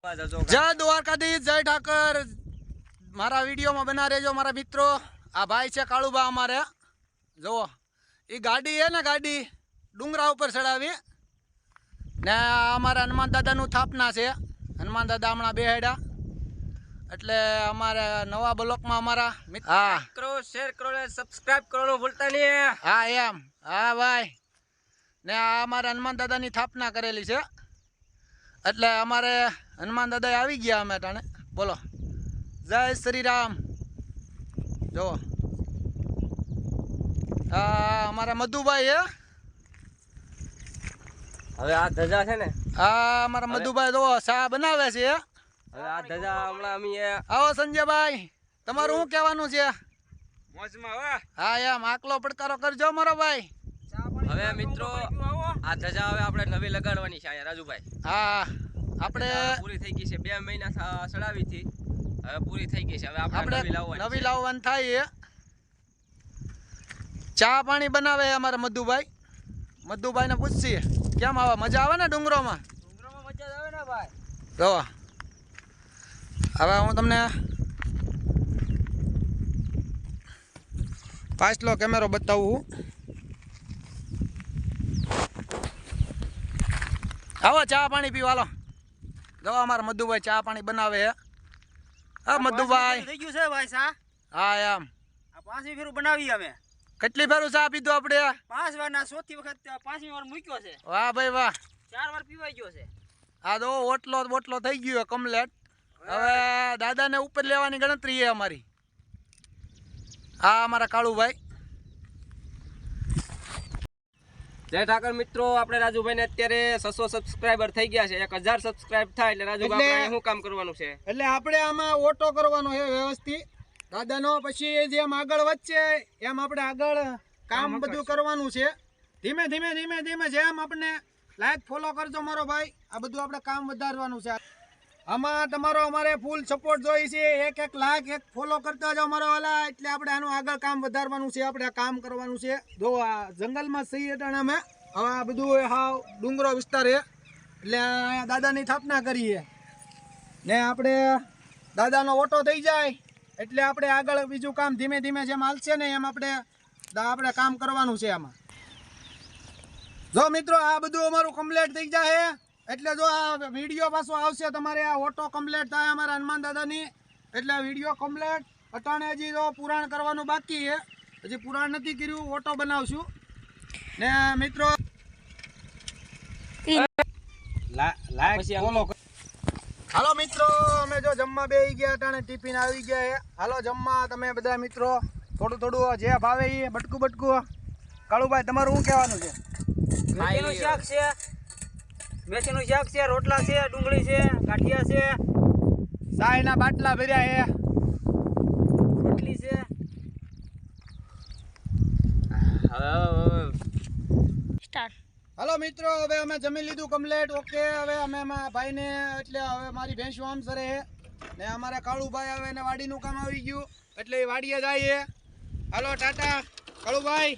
જય દ્વારકાધીશ જય ઠાકર. મારા વિડીયોમાં બના રહેજો મારા મિત્રો. આ ભાઈ છે કાળુબા અમારે. જુઓ. એ ગાડી છે ને ગાડી? ડુંગરા ઉપર ચડાવી. ને અમારા હનુમાન દાદાનું સ્થાપના છે. હનુમાન દાદા હમણાં બેહેડા એટલે અમારે નવા બ્લોકમાં અમારા હા. કરો શેર કરો સબસ્ક્રાઇબ કરવાનું ભૂલતા નહીં. હા એમ. હા ભાઈ. ને આ અમારા હનુમાન દાદાની સ્થાપના કરેલી છે. એટલે અમારે હનુમાન દાદા આવી ગયા અમે ટાણે બોલો. જય શ્રી રામ. જુઓ. આ અમારા મધુભાઈ હે. હવે આ ધજા છે ને? હા અમારા મધુભાઈ જુઓ શા બનાવે છે હવે આ ધજા હમણાં અમે આવો સંજયભાઈ તમારું શું કહેવાનું છે? મોજમાં હા. એમ આકલો પડકારો કરજો મારો ભાઈ. હવે મિત્રો આ ધજા હવે આપણે નવી લગાડવાની છે રાજુભાઈ. હા આપણે પૂરી થઈ ગઈ છે. બે મહિના થા- સડાવી હતી. હવે પૂરી થઈ ગઈ છે. હવે આપણે આપણે નવી લાવવાની નવી લાવવાની થાય ચા પાણી બનાવે અમારા મધુભાઈ. મધુભાઈને પૂછીએ કેમ આવે મજા આવે ને ડુંગરોમાં? ડુંગરોમાં મજા આવે ને ભાઈ. જો હવે હું તમને પાછલો કેમેરો બતાવું. આવો ચા પાણી પીવા હાલો જો અમારા મધુભાઈ ચા પાણી બનાવે હે હા મધુભાઈ. થઈ ગયું છે ભાઈ સા હા એમ. આ પાંચમી ફેરું બનાવી અમે. કેટલી ફેરું ચા પીધું આપણે? પાંચ વાર ના ચોથી વખત પાંચમી વાર મૂક્યો છે. વાહ ભાઈ વાહ. ચાર વાર પીવાઈ ગયો છે. આ તો ઓટલો બોટલો થઈ ગયો કમ્પ્લેટ હવે દાદાને ઉપર લેવાની ગણતરી છે અમારી. આ અમારા કાળુભાઈ. જય ઠાકર મિત્રો આપણે રાજુભાઈ ને અત્યારે સસો સબસ્ક્રાઇબર થઈ ગયા છે. એક હજાર સબસ્ક્રાઇબ થાય એટલે રાજુભાઈ શું કામ કરવાનું છે? એટલે આપણે આમાં ઓટો કરવાનો છે વ્યવસ્થિત. દાદાનો પછી જેમ આગળ વધશે એમ આપણે આગળ કામ બધું કરવાનું છે. ધીમે ધીમે ધીમે ધીમે જેમ આપણે લાઈક ફોલો કરજો મારો ભાઈ. આ બધું આપણે કામ વધારવાનું છે. આમાં તમારો અમારે ફૂલ સપોર્ટ જોઈએ છે. એક એક લાખ એક ફોલો કરતા જાઓ મારો વાલા. એટલે આપણે આનું આગળ કામ વધારવાનું છે. આપણે કામ કરવાનું છે. જો આ જંગલમાં સહી અટાણે અમે હવે આ બધું હાવ ડુંગરો વિસ્તાર. છે એટલે દાદાની સ્થાપના કરીએ. ને આપણે દાદાનો ઓટો થઈ જાય. એટલે આપણે આગળ બીજું કામ ધીમે ધીમે જેમ હાલશે ને એમ આપણે આપણે કામ કરવાનું છે આમાં. જો મિત્રો, આ બધું અમારું કમ્પ્લીટ થઈ જાય. એટલે જો આ વીડિયો પાછો આવશે તમારે આ ઓટો કમ્પ્લેટ થાય અમારા હનુમાન દાદાની. એટલે વીડિયો કમ્પ્લેટ અટાણે હજી જો પુરાણ કરવાનું બાકી છે. હજી પુરાણ નથી કર્યું ઓટો બનાવશું. ને મિત્રો હાલો મિત્રો અમે જો જમવા બેસી ગયા અટાણે ટિફિન આવી ગયા છે. હાલો જમવા તમે બધા મિત્રો થોડું થોડું જે ભાવે એ બટકું બટકું. કાળુભાઈ તમારું શું કહેવાનું છે? શાક છે. મેથીનું શાક છે રોટલા છે ડુંગળી છે ગાંઠિયા છે. ચાયના બાટલા ભર્યા છે. રોટલી છે. હાલો મિત્રો હવે અમે જમી લીધું કમ્પ્લેટ ઓકે હવે અમે એમાં ભાઈને એટલે હવે મારી ભેંસો આમ સરે છે. ને અમારા કાળુભાઈ હવે એને વાડીનું કામ આવી ગયું. એટલે એ વાડીએ જઈએ હાલો ટાટા. કાળુભાઈ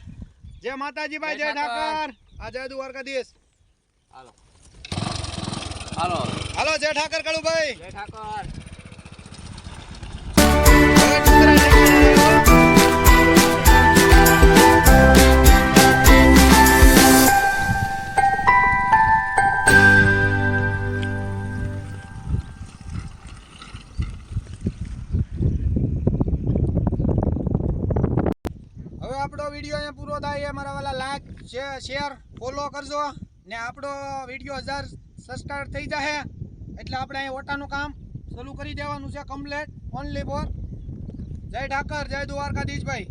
જય માતાજીભાઈ જય જય ઠાકર. ઠાકર આ જય દ્વારકાધીશ. હાલો. હાલો. હાલો જય ઠાકર કાળુભાઈ જય ઠાકર. આપણો વીડિયો અહીંયા પૂરો થાય એ મારા વાલા લાઈક શેર ફોલો કરજો. ને આપણો વીડિયો હજાર સબસ્ક્રાઈબ થઈ જશે એટલે આપણે અહીં ઓટાનું કામ શરૂ કરી દેવાનું છે કમ્પ્લેટ ઓનલી ફોર જય ઠાકર, જય દ્વારકાધીશભાઈ.